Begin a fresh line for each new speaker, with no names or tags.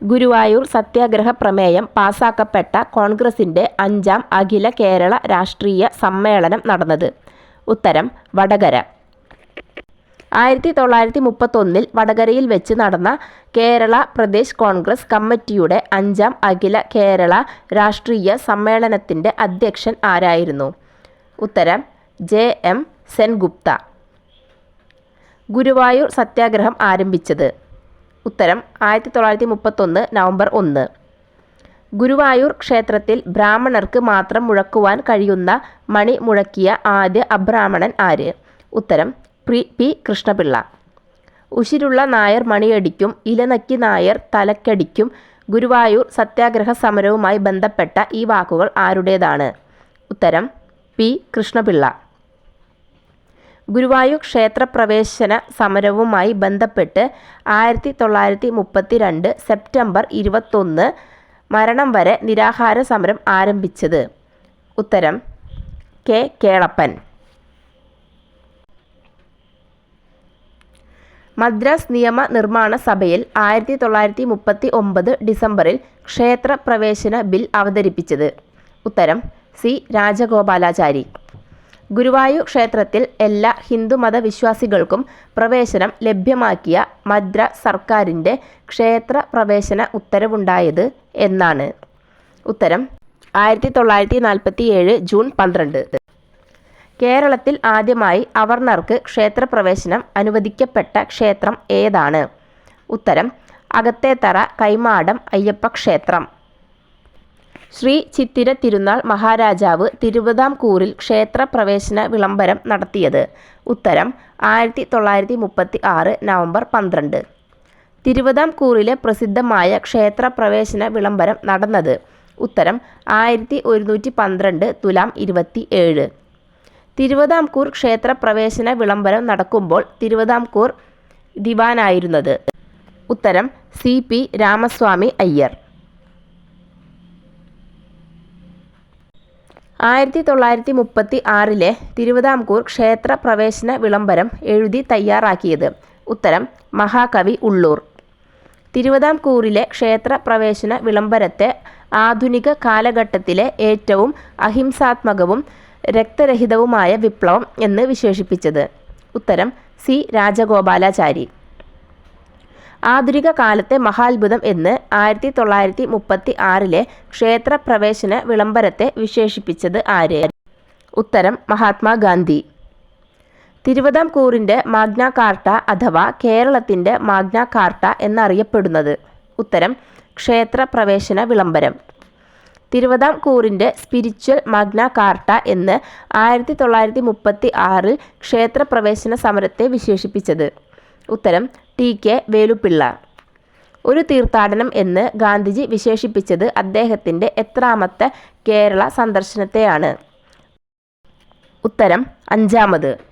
ഗുരുവായൂർ സത്യാഗ്രഹ പ്രമേയം പാസാക്കപ്പെട്ട കോൺഗ്രസിന്റെ അഞ്ചാം അഖില കേരള രാഷ്ട്രീയ സമ്മേളനം നടന്നത്? ഉത്തരം വടകര. ആയിരത്തി തൊള്ളായിരത്തി മുപ്പത്തൊന്നിൽ വടകരയിൽ വെച്ച് നടന്ന കേരള പ്രദേശ് കോൺഗ്രസ് കമ്മിറ്റിയുടെ അഞ്ചാം അഖില കേരള രാഷ്ട്രീയ സമ്മേളനത്തിന്റെ അധ്യക്ഷൻ ആരായിരുന്നു? ഉത്തരം ജെ. എം. സെൻഗുപ്ത. ഗുരുവായൂർ സത്യാഗ്രഹം ആരംഭിച്ചത്? ഉത്തരം ആയിരത്തി തൊള്ളായിരത്തി മുപ്പത്തൊന്ന് നവംബർ ഒന്ന്. ഗുരുവായൂർ ക്ഷേത്രത്തിൽ ബ്രാഹ്മണർക്ക് മാത്രം മുഴക്കുവാൻ കഴിയുന്ന മണി മുഴക്കിയ ആദ്യ അബ്രാഹ്മണൻ ആര്? ഉത്തരം പ്രി പി. കൃഷ്ണപിള്ള. ഉശിരുള്ള നായർ മണിയടിക്കും ഇലനക്കി നായർ തലക്കടിക്കും ഗുരുവായൂർ സത്യാഗ്രഹ സമരവുമായി ബന്ധപ്പെട്ട ഈ വാക്കുകൾ ആരുടേതാണ്? ഉത്തരം പി. കൃഷ്ണപിള്ള. ഗുരുവായൂർ ക്ഷേത്രപ്രവേശന സമരവുമായി ബന്ധപ്പെട്ട് ആയിരത്തി തൊള്ളായിരത്തി മുപ്പത്തിരണ്ട് സെപ്റ്റംബർ ഇരുപത്തൊന്ന് മരണം വരെ നിരാഹാര സമരം ആരംഭിച്ചത്? ഉത്തരം കെ. കേളപ്പൻ. മദ്രാസ് നിയമ നിർമ്മാണ സഭയിൽ ആയിരത്തി തൊള്ളായിരത്തി മുപ്പത്തി ഒമ്പത് ഡിസംബറിൽ ക്ഷേത്രപ്രവേശന ബിൽ അവതരിപ്പിച്ചത്? ഉത്തരം സി. രാജഗോപാലാചാരി. ഗുരുവായൂർ ക്ഷേത്രത്തിൽ എല്ലാ ഹിന്ദുമത വിശ്വാസികൾക്കും പ്രവേശനം ലഭ്യമാക്കിയ മദ്രാസ് സർക്കാരിന്റെ ക്ഷേത്ര പ്രവേശന ഉത്തരവുണ്ടായത് എന്നാണ്? ഉത്തരം ആയിരത്തി തൊള്ളായിരത്തി നാൽപ്പത്തി ഏഴ് ജൂൺ പന്ത്രണ്ട്. കേരളത്തിൽ ആദ്യമായി അവർണർക്ക് ക്ഷേത്രപ്രവേശനം അനുവദിക്കപ്പെട്ട ക്ഷേത്രം ഏതാണ്? ഉത്തരം അകത്തേത്തറ കൈമാടം അയ്യപ്പക്ഷേത്രം. ശ്രീ ചിത്തിര തിരുനാൾ മഹാരാജാവ് തിരുവിതാംകൂറിൽ ക്ഷേത്രപ്രവേശന വിളംബരം നടത്തിയത്? ഉത്തരം ആയിരത്തി തൊള്ളായിരത്തി മുപ്പത്തി ആറ് നവംബർ പന്ത്രണ്ട്. തിരുവിതാംകൂറിലെ പ്രസിദ്ധമായ ക്ഷേത്രപ്രവേശന വിളംബരം നടന്നത്? ഉത്തരം ആയിരത്തി ഒരുന്നൂറ്റി പന്ത്രണ്ട് തുലാം ഇരുപത്തി ഏഴ് തിരുവിതാംകൂർ ക്ഷേത്രപ്രവേശന വിളംബരം നടക്കുമ്പോൾ തിരുവിതാംകൂർ ദിവാനായിരുന്നത്? ഉത്തരം സി. പി. രാമസ്വാമി അയ്യർ. ആയിരത്തി തൊള്ളായിരത്തി മുപ്പത്തി ആറിലെ തിരുവിതാംകൂർ ക്ഷേത്ര പ്രവേശന വിളംബരം എഴുതി തയ്യാറാക്കിയത്? ഉത്തരം മഹാകവി ഉള്ളൂർ. തിരുവിതാംകൂറിലെ ക്ഷേത്ര പ്രവേശന വിളംബരത്തെ ആധുനിക കാലഘട്ടത്തിലെ ഏറ്റവും അഹിംസാത്മകവും രക്തരഹിതവുമായ വിപ്ലവം എന്ന് വിശേഷിപ്പിച്ചത്? ഉത്തരം സി. രാജഗോപാലാചാരി. ആധുനിക കാലത്തെ മഹാത്ഭുതം എന്ന് ആയിരത്തി തൊള്ളായിരത്തി മുപ്പത്തി ആറിലെ ക്ഷേത്രപ്രവേശന വിളംബരത്തെ വിശേഷിപ്പിച്ചത് ആര്? ഉത്തരം മഹാത്മാഗാന്ധി. തിരുവിതാംകൂറിന്റെ മാഗ്ന കാർട്ട അഥവാ കേരളത്തിന്റെ മാഗ്ന കാർട്ട എന്നറിയപ്പെടുന്നത്? ഉത്തരം ക്ഷേത്രപ്രവേശന വിളംബരം. തിരുവിതാംകൂറിന്റെ സ്പിരിച്വൽ മാഗ്ന കാർട്ട എന്ന് ആയിരത്തി തൊള്ളായിരത്തി മുപ്പത്തി ആറിൽ ക്ഷേത്രപ്രവേശന സമരത്തെ വിശേഷിപ്പിച്ചത്? ഉത്തരം ടി. കെ. വേലുപ്പിള്ള. ഒരു തീർത്ഥാടനം എന്ന് ഗാന്ധിജി വിശേഷിപ്പിച്ചത് അദ്ദേഹത്തിന്റെ എത്രാമത്തെ കേരള സന്ദർശനത്തെയാണ്? ഉത്തരം അഞ്ചാമത്.